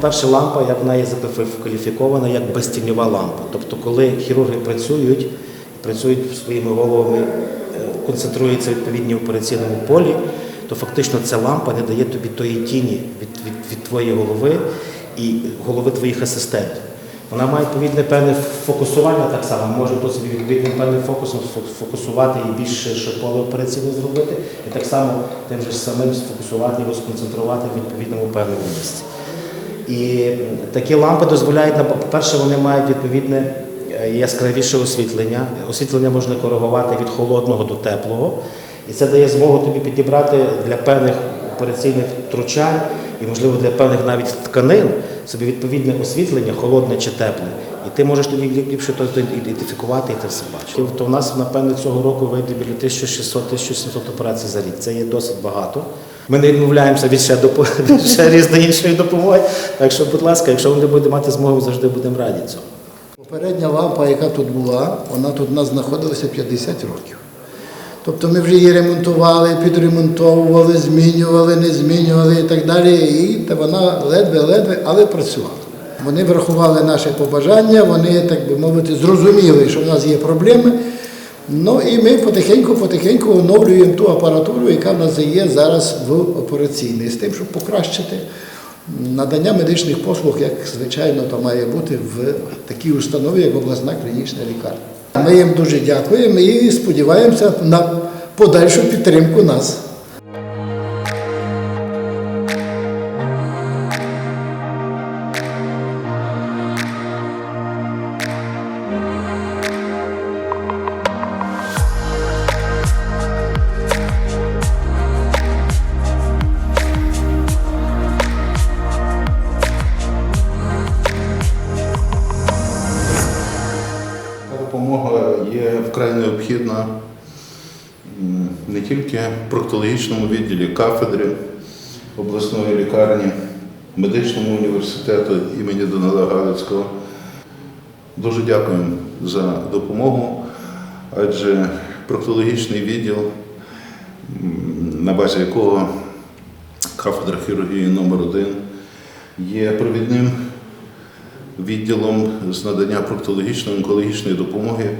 по-перше, лампа, як вона є закваліфікована як безтіньова лампа. Тобто, коли хірурги працюють, працюють своїми головами, е, концентруються в відповідній операційному полі, то фактично ця лампа не дає тобі тої тіні від, від, від твоєї голови і голови твоїх асистентів. Вона має відповідне певне фокусування так само, може тут собі відповідним певним фокусом фокусувати і більше ще поле операційно зробити, і так само тим же самим сфокусувати і розконцентрувати в відповідному певному місці. І такі лампи дозволяють по-перше, вони мають відповідне е, яскравіше освітлення. Освітлення можна коригувати від холодного до теплого. І це дає змогу тобі підібрати для певних операційних втручань і, можливо, для певних навіть тканин собі відповідне освітлення, холодне чи тепле. І ти можеш тоді ліп- ліпше то ідентифікувати і це все бачити. То в нас, напевно, цього року вийде біля 1600-1700 операцій за рік. Це є досить багато. Ми не відмовляємося від ще, від ще різної іншої допомоги. Так що, будь ласка, якщо вони будуть мати змогу, завжди будемо раді цьому. Попередня лампа, яка тут була, вона тут у нас знаходилася 50 років. Тобто ми вже її ремонтували, підремонтовували, змінювали, не змінювали і так далі. І та вона ледве-ледве, але працювала. Вони врахували наші побажання, вони, так би мовити, зрозуміли, що в нас є проблеми. Ну і ми потихеньку-потихеньку оновлюємо ту апаратуру, яка в нас є зараз в операційній, з тим, щоб покращити надання медичних послуг, як звичайно то має бути в такій установі, як обласна клінічна лікарня. Ми їм дуже дякуємо і сподіваємося на подальшу підтримку нас. Вкрай необхідна не тільки в проктологічному відділі кафедри обласної лікарні, медичному університету імені Данила Галицького. Дуже дякуємо за допомогу, адже проктологічний відділ, на базі якого кафедра хірургії номер 1 є провідним відділом з надання проктологічної онкологічної допомоги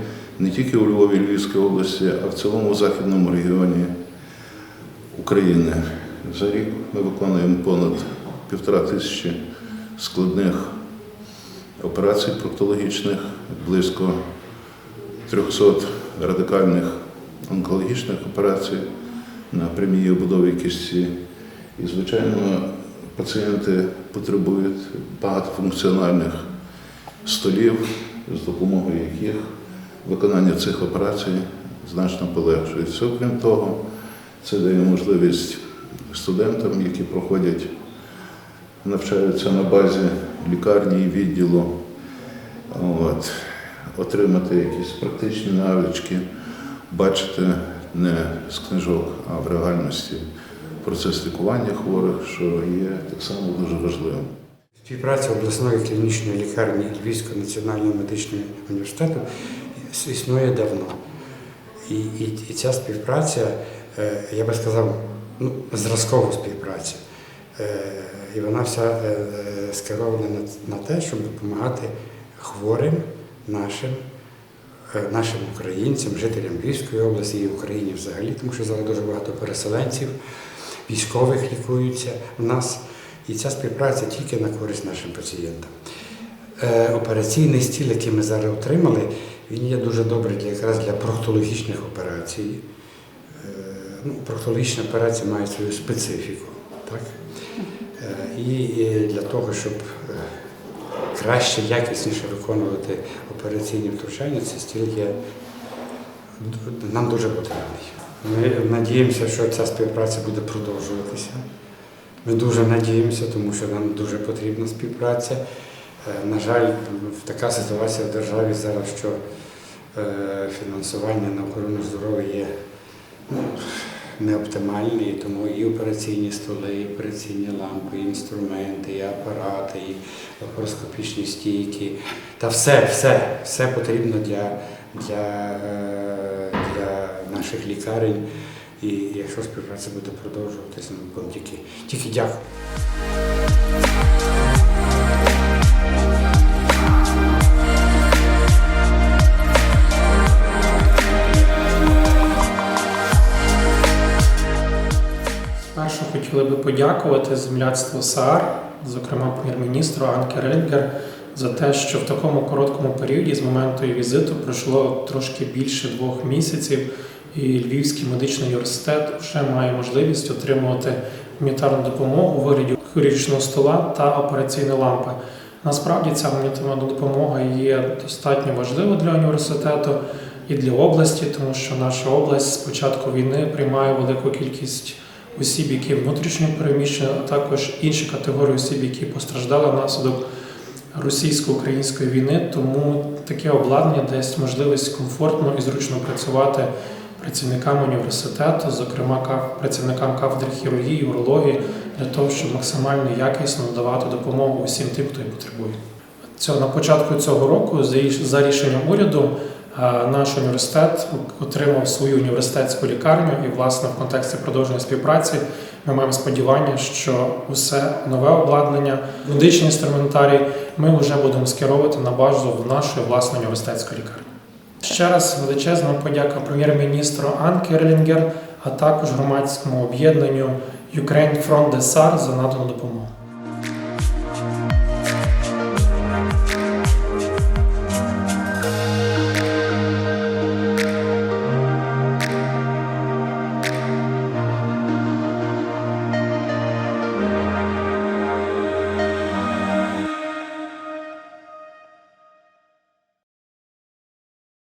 не тільки у Львові, Львівській області, а в цілому західному регіоні України. За рік ми виконуємо понад півтора тисячі складних операцій проктологічних, близько 300 радикальних онкологічних операцій на прямій обудові кісті. І, звичайно, пацієнти потребують багатофункціональних столів, з допомогою яких виконання цих операцій значно полегшується. Окрім того, це дає можливість студентам, які проходять, навчаються на базі лікарні і відділу, от, отримати якісь практичні навички, бачити не з книжок, а в реальності процес лікування хворих, що є так само дуже важливим. Співпраця обласної клінічної лікарні Львівського національного медичного університету існує давно. І, і, і ця співпраця, е, я би сказав, ну, зразкова співпраця. Е, І вона вся е, скерована на, те, щоб допомагати хворим нашим, нашим українцям, жителям Львівської області і Україні взагалі, тому що зараз дуже багато переселенців, військових лікуються в нас. І ця співпраця тільки на користь нашим пацієнтам. Операційний стіл, який ми зараз отримали, він є дуже добрий для, якраз для проктологічних операцій. Е, Ну, проктологічні операції мають свою специфіку. Так? Е, І для того, щоб е, краще, якісніше виконувати операційні втручання, цей стіл є нам дуже потрібний. Ми надіємося, що ця співпраця буде продовжуватися. Ми дуже надіємося, тому що нам дуже потрібна співпраця. Е, На жаль, така ситуація в державі зараз, що е, фінансування на охорону здоров'я є ну, неоптимальне, і тому і операційні столи, і операційні лампи, і інструменти, і апарати, і лапароскопічні стійки. Та все, все, все потрібно для, для, е, для наших лікарень. І якщо співпраця буде продовжуватися, ми будемо тільки, тільки дякую. Хотіли би подякувати земляцтву СААР, зокрема прем'єр-міністру Анке Рельгер, за те, що в такому короткому періоді з моменту її візиту пройшло трошки більше двох місяців, і Львівський медичний університет вже має можливість отримувати гуманітарну допомогу у вигляді хірургічного стола та операційної лампи. Насправді ця гуманітарна допомога є достатньо важливою для університету і для області, тому що наша область з початку війни приймає велику кількість осіб, які внутрішньо переміщені, а також інші категорії осіб, які постраждали внаслідок російсько-української війни. Тому таке обладнання дасть можливість комфортно і зручно працювати працівникам університету, зокрема працівникам кафедри хірургії, урології, для того, щоб максимально якісно надавати допомогу усім тим, хто її потребує. На початку цього року, за рішенням уряду, наш університет отримав свою університетську лікарню, і власне в контексті продовження співпраці ми маємо сподівання, що усе нове обладнання, медичний інструментарій ми вже будемо скеровувати на базу в нашу власну університетську лікарню. Ще раз величезна подяка прем'єр-міністру Анке Релінгер, а також громадському об'єднанню Ukraine Front SAR за надану допомогу.